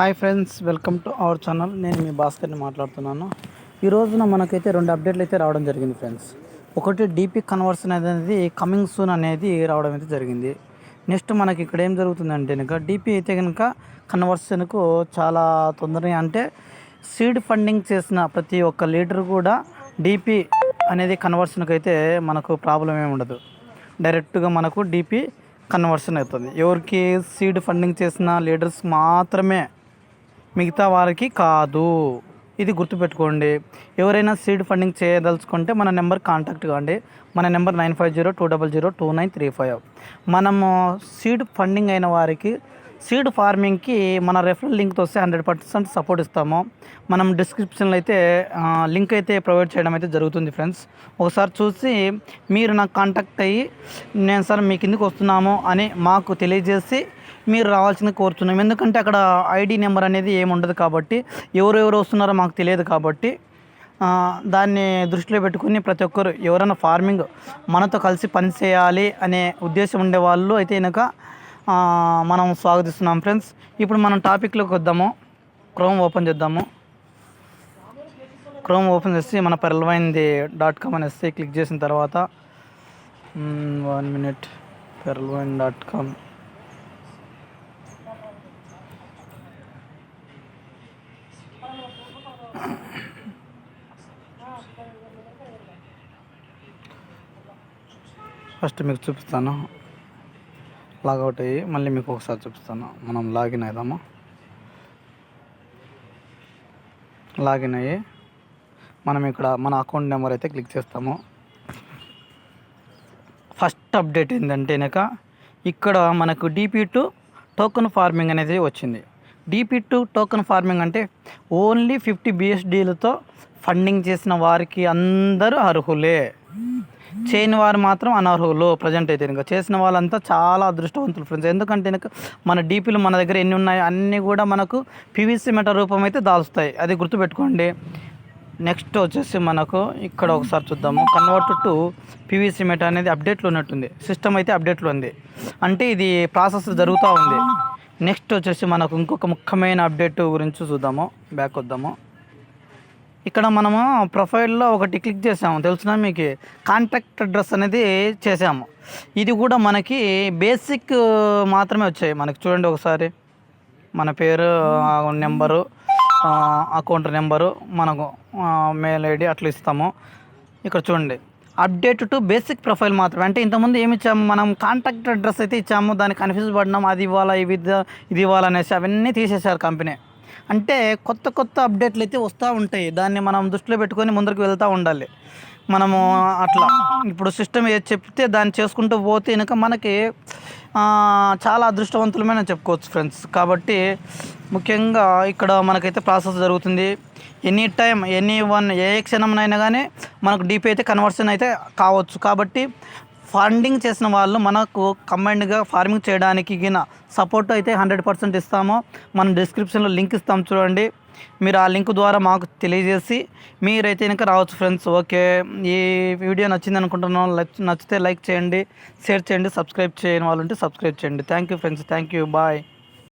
Hi friends welcome to our channel. నేను మీ భాస్కర్ని మాట్లాడుతున్నాను. ఈ రోజున మనకైతే రెండు అప్డేట్లు అయితే రావడం జరిగింది ఫ్రెండ్స్. ఒకటి డీపీ కన్వర్షన్ అనేది కమింగ్ సూన్ అనేది రావడం అయితే జరిగింది. నెక్స్ట్ మనకి ఇక్కడ ఏం జరుగుతుందంటే కనుక డీపీ అయితే కనుక కన్వర్షన్కు చాలా తొందరగా అంటే సీడ్ ఫండింగ్ చేసిన ప్రతి ఒక్క లీటర్ కూడా డీపీ అనేది కన్వర్షన్కి అయితే మనకు ప్రాబ్లం ఏమి ఉండదు. డైరెక్ట్గా మనకు డీపీ కన్వర్షన్ అవుతుంది. ఎవరికి సీడ్ ఫండింగ్ చేసిన లీడర్స్ మాత్రమే మిగతా వారికి కాదు. ఇది గుర్తుపెట్టుకోండి. ఎవరైనా సీడ్ ఫండింగ్ చేయదలుచుకుంటే మన నెంబర్ కాంటాక్ట్ కాండి. మన number nine five zero two double zero two nine three five. మనము సీడ్ ఫండింగ్ అయిన వారికి సీడ్ ఫార్మింగ్కి మన రెఫరల్ లింక్తో వస్తే హండ్రెడ్ పర్సెంట్ సపోర్ట్ ఇస్తాము. మనం డిస్క్రిప్షన్లో అయితే లింక్ అయితే ప్రొవైడ్ చేయడం అయితే జరుగుతుంది ఫ్రెండ్స్. ఒకసారి చూసి మీరు నాకు కాంటాక్ట్ అయ్యి నేను సార్ మీ కిందకి వస్తున్నాము అని మాకు తెలియజేసి మీరు రావాల్సింది కోరుతున్నాం ఎందుకంటే అక్కడ ఐడి నెంబర్ అనేది ఏమి ఉండదు కాబట్టి ఎవరెవరు వస్తున్నారో మాకు తెలియదు కాబట్టి దాన్ని దృష్టిలో పెట్టుకుని ప్రతి ఒక్కరు ఎవరైనా ఫార్మింగ్ మనతో కలిసి పని చేయాలి అనే ఉద్దేశం ఉండే వాళ్ళు అయితే కనుక మనం స్వాగతిస్తున్నాం ఫ్రెండ్స్. ఇప్పుడు మనం టాపిక్లోకి వద్దాము. క్రోమ్ ఓపెన్ చేద్దాము. క్రోమ్ ఓపెన్ చేసి మన పెరల్వైంది డాట్ కామ్ అనేసి క్లిక్ చేసిన తర్వాత one minute. Pearlvine dot com. First మీకు చూపిస్తాను. లాగౌట్ అయ్యి మళ్ళీ మీకు ఒకసారి చూపిస్తాను. మనం లాగిన్ అవుదాము లాగిన్ అయ్యి మనం ఇక్కడ మన అకౌంట్ నెంబర్ అయితే క్లిక్ చేస్తాము. ఫస్ట్ అప్డేట్ ఏంటంటే కనుక ఇక్కడ మనకు డీపీ టు టోకెన్ ఫార్మింగ్ అనేది వచ్చింది. డీపీ టు టోకెన్ ఫార్మింగ్ అంటే ఓన్లీ ఫిఫ్టీ బిఎస్డీలతో ఫండింగ్ చేసిన వారికి అందరూ అర్హులే. చేయని వారు మాత్రం అనర్హులు ప్రజెంట్ అయితే ఇంకా చేసిన వాళ్ళంతా చాలా అదృష్టవంతులు ఫ్రెండ్స్ ఎందుకంటే కనుక మన డీపీలు మన దగ్గర ఎన్ని ఉన్నాయో అన్నీ కూడా మనకు పీవీసీ మెట రూపం అయితే దాల్స్తాయి. అది గుర్తుపెట్టుకోండి. నెక్స్ట్ వచ్చేసి మనకు ఇక్కడ ఒకసారి చూద్దాము. కన్వర్ట్ టు పీవీసీ మెట అనేది అప్డేట్లో ఉన్నట్టుంది. సిస్టమ్ అయితే అప్డేట్లో ఉంది. అంటే ఇది ప్రాసెస్ జరుగుతూ ఉంది. నెక్స్ట్ వచ్చేసి మనకు ఇంకొక ముఖ్యమైన అప్డేట్ గురించి చూద్దాము. బ్యాక్ వద్దాము. ఇక్కడ మనము ప్రొఫైల్లో ఒకటి క్లిక్ చేసాము తెలుసునా మీకు? కాంటాక్ట్ అడ్రస్ అనేది చేసాము ఇది కూడా మనకి బేసిక్ మాత్రమే వచ్చాయి. మనకి చూడండి ఒకసారి. మన పేరు నెంబరు అకౌంట్ నెంబరు మనకు మెయిల్ ఐడి అట్లా ఇస్తాము. ఇక్కడ చూడండి. అప్డేట్ టు బేసిక్ ప్రొఫైల్ మాత్రమే. అంటే ఇంతకుముందు ఏమి ఇచ్చాము? మనం కాంటాక్ట్ అడ్రస్ అయితే ఇచ్చాము. దానికి కన్ఫ్యూజ్ పడినాం. అది ఇవ్వాలా ఇవి ఇది ఇవ్వాలనేసి అవన్నీ తీసేశారు కంపెనీ. అంటే కొత్త కొత్త అప్డేట్లు అయితే వస్తూ ఉంటాయి. దాన్ని మనం దృష్టిలో పెట్టుకొని ముందరికి వెళ్తూ ఉండాలి. మనము అట్లా. ఇప్పుడు సిస్టమ్ ఏది చెప్తే దాన్ని చేసుకుంటూ పోతే కనుక మనకి చాలా అదృష్టవంతులమైన చెప్పుకోవచ్చు ఫ్రెండ్స్. కాబట్టి ముఖ్యంగా ఇక్కడ మనకైతే ప్రాసెస్ జరుగుతుంది. ఎనీ టైం ఎనీ వన్ ఏ క్షణంనైనా కానీ మనకు డీపీ అయితే కన్వర్షన్ అయితే కావచ్చు. కాబట్టి ఫండింగ్ చేసిన వాళ్ళు మనకు కంబైన్డ్గా ఫార్మింగ్ చేయడానికి గిన సపోర్ట్ అయితే హండ్రెడ్ పర్సెంట్ ఇస్తాము. మనం డిస్క్రిప్షన్లో లింక్ ఇస్తాం చూడండి. మీరు ఆ లింక్ ద్వారా మాకు తెలియజేసి మీరైతే ఇంకా రావచ్చు ఫ్రెండ్స్. ఓకే. ఈ వీడియో నచ్చింది అనుకుంటున్నాను. లైక్- నచ్చితే లైక్ చేయండి షేర్ చేయండి సబ్స్క్రైబ్ చేయని వాళ్ళు ఉంటే సబ్స్క్రైబ్ చేయండి. Thank you friends. Thank you bye.